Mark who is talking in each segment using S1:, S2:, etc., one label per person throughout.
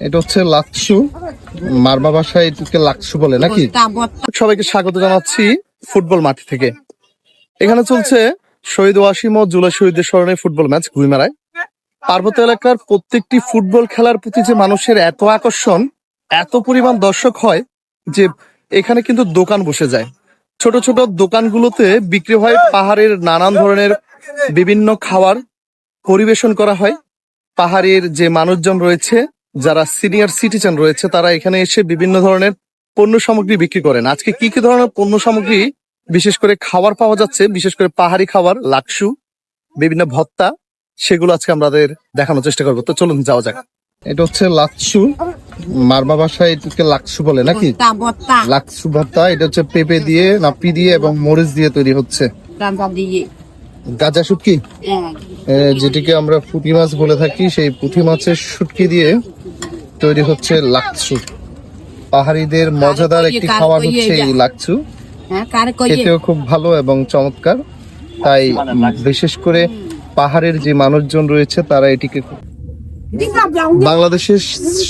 S1: এটা হচ্ছে লাকসু মারমা ভাষায় এটাকে লাকসু বলে, নাকি? সবাইকে স্বাগত জানাচ্ছি ফুটবল মাঠ থেকে। এখানে চলছে শহীদ ওয়াসিম ও জুলাই শহীদের স্মরণে ফুটবল ম্যাচ গুইমারায় পার্বত্য এলাকার প্রত্যেকটি ফুটবল খেলার প্রতি যে মানুষের এত আকর্ষণ, এত পরিমাণ দর্শক হয় যে এখানে কিন্তু দোকান বসে যায়। ছোট ছোট দোকানগুলোতে বিক্রি হয় পাহাড়ের নানান ধরনের বিভিন্ন খাবার পরিবেশন করা হয়। পাহাড়ের যে মানুষজন রয়েছে যারা সিনিয়র সিটিজেন রয়েছে তারা এখানে এসে বিভিন্ন ধরনের পণ্য সামগ্রী বিক্রি করেন। আজকে কি কি ধরনের পণ্য সামগ্রী বিশেষ করে খাবার পাওয়া যাচ্ছে বিশেষ করে পাহাড়ি খাবার লাকসু বিভিন্ন ভত্তা সেগুলো আজকে আমাদের দেখানোর চেষ্টা করব। তো চলুন যাওয়া যাক। এটা হচ্ছে লাকসু। মারমা ভাষায় এটাকে লাকসু বলে নাকি? লাকসু ভর্তা এটা হচ্ছে পেঁপে দিয়ে নাপি দিয়ে এবং মরিচ দিয়ে তৈরি হচ্ছে। গাজা শুটকি?
S2: হ্যাঁ।
S1: যেটিকে আমরা পুঁটি মাছ বলে থাকি সেই পুঁটি মাছের শুটকি দিয়ে তৈরি হচ্ছে লাকসু পাহাড়িদের মজাদার একটি খাবার হচ্ছে এই লাকসু
S2: হ্যাঁ
S1: খেতেও খুব ভালো এবং চমৎকার। তাই বিশেষ করে পাহাড়ের যে মানুষজন রয়েছে তারা এটিকে বাংলাদেশের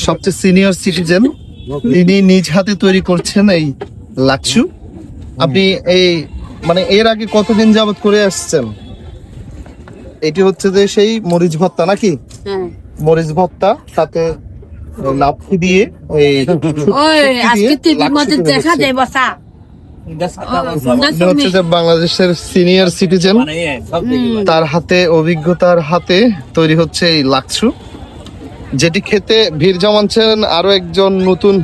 S1: সবচেয়ে সিনিয়র সিটিজেন। তিনি নিজ হাতে তৈরি করছেন এই লাকসু আপনি এই মানে এর আগে কতদিন যাবত করে আসছেন? এটি হচ্ছে যে সেই মরিচ ভত্তা নাকি?
S2: হ্যাঁ।
S1: মরিচ ভত্তা সাথে লাফি দিয়ে
S2: দেখা। যায় বসা।
S1: হচ্ছে যে বাংলাদেশের সিনিয়র সিটিজেন তার হাতে অভিজ্ঞতার হাতে তৈরি হচ্ছে এই লাকসু যেটি খেতে ভিড় জমাচ্ছেন আরও একজন নতুন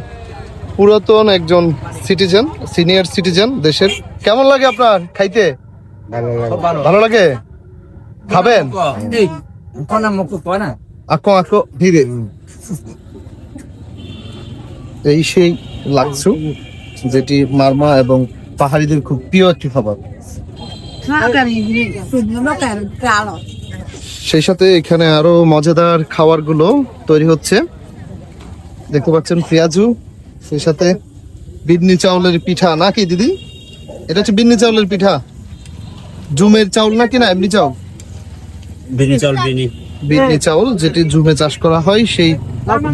S1: পুরাতন একজন সিটিজেন সিনিয়র সিটিজেন দেশের। কেমন লাগে আপনার খাইতে? ভালো লাগে। খাবেন? আকো আকো ধীরে। এই সেই লাকসু যেটি মারমা এবং পাহাড়িদের খুব প্রিয় একটি খাবার। সেই সাথে এখানে আরও মজাদার খাবারগুলো তৈরি হচ্ছে। দেখতে পাচ্ছেন পেঁয়াজু সেই সাথে বিন্নি চাউলের পিঠা। নাকি দিদি? এটা হচ্ছে বিন্নি চাউলের পিঠা। জুমের চাউল নাকি না এমনি চাউল?
S3: বিনি চাল বিনি
S1: বিন্নি চাউল যেটি জুমে চাষ করা হয় সেই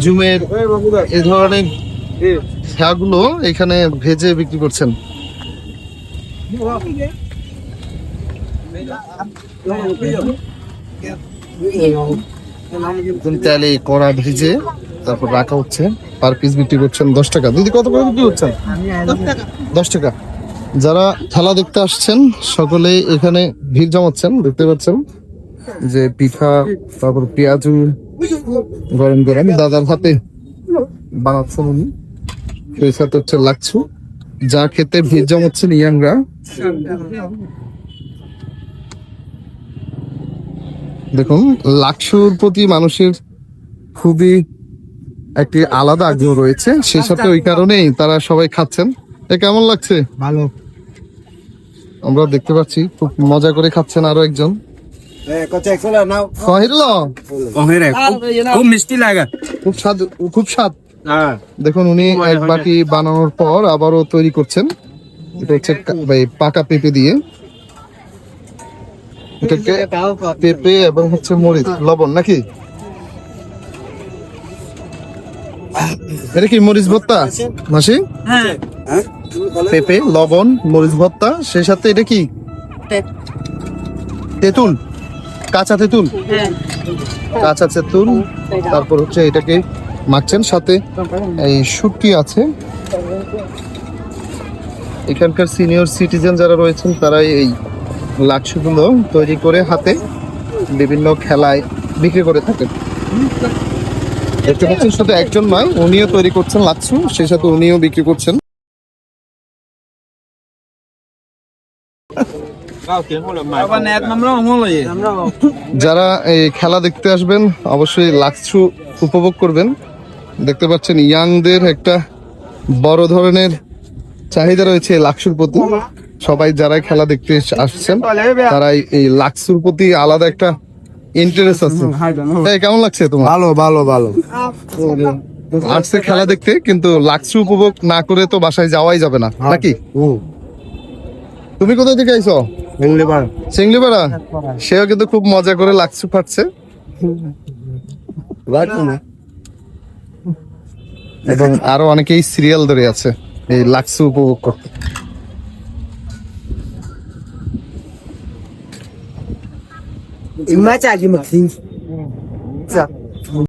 S1: জুমের এ ধরনের খেয়াগুলো এখানে ভেজে বিক্রি করছেন। কড়া তারপর রাখা হচ্ছে। পার পিস বিক্রি করছেন দশ টাকা। দিদি, কত করে বিক্রি করছেন? দশ টাকা। যারা খেলা দেখতে আসছেন সকলে এখানে ভিড় জমাচ্ছেন, দেখতে পাচ্ছেন যে পিঠা, তারপর পেঁয়াজু, গরম গরম, দাদার হাতে বানাচ্ছেন উনি। সেই সাথে হচ্ছে লাকছু যা খেতে ভিড় জমাচ্ছেন ইয়াংরা দেখুন লাকসুর প্রতি মানুষের খুবই একটি আলাদা আগ্রহ রয়েছে। সেই সাথে ওই কারণেই তারা সবাই খাচ্ছেন। এ কেমন লাগছে?
S3: ভালো।
S1: আমরা দেখতে পাচ্ছি খুব মজা করে খাচ্ছেন আরও একজন।
S3: খুব মিষ্টি লাগে।
S1: খুব স্বাদ খুব স্বাদ। দেখুন উনি এক বাটি বানানোর পর আবারও তৈরি করছেন। এটা হচ্ছে পাকা পেঁপে দিয়ে। এটাকে পেঁপে এবং হচ্ছে মরিচ লবণ নাকি? এটা কি মরিচ ভর্তা? মাসি?
S2: হ্যাঁ।
S1: পেঁপে লবণ মরিচ ভর্তা সেই সাথে এটা কি? তেঁতুল কাঁচা তেঁতুল।
S2: হ্যাঁ।
S1: কাঁচা তেঁতুল তারপর হচ্ছে এটাকে মাখছেন সাথে এই শুটকি আছে। এখানকার সিনিয়র সিটিজেন যারা রয়েছেন তারা এই লাকসুগুলো তৈরি করে হাতে বিভিন্ন খেলায় বিক্রি করে থাকেন। দেখতে পাচ্ছেন শুধু একজন নয় উনিও তৈরি করছেন লাকসু সেই সাথে উনিও বিক্রি করছেন। যারা এই খেলা দেখতে আসবেন অবশ্যই লাকসু উপভোগ করবেন। দেখতে পাচ্ছেন ইয়াংদের একটা বড় ধরনের চাহিদা রয়েছে লাকসুর প্রতি। সবাই যারা খেলা দেখতে আসছেন তারা এই- লাকসুর প্রতি আলাদা একটা ইন্টারেস্ট আছে। কেমন লাগছে তোমার?
S3: ভালো ভালো ভালো।
S1: আসছে খেলা দেখতে কিন্তু লাকসু উপভোগ না করে তো বাসায় যাওয়াই যাবে না নাকি? তুমি কোথা থেকে আইছো? সিংলিপাড়া সেও কিন্তু খুব মজা করে লাকসু খাচ্ছে এবং আরও অনেকেই সিরিয়াল ধরে আছে এই লাক্সু উপভোগ করতে
S3: mak sin. Sa.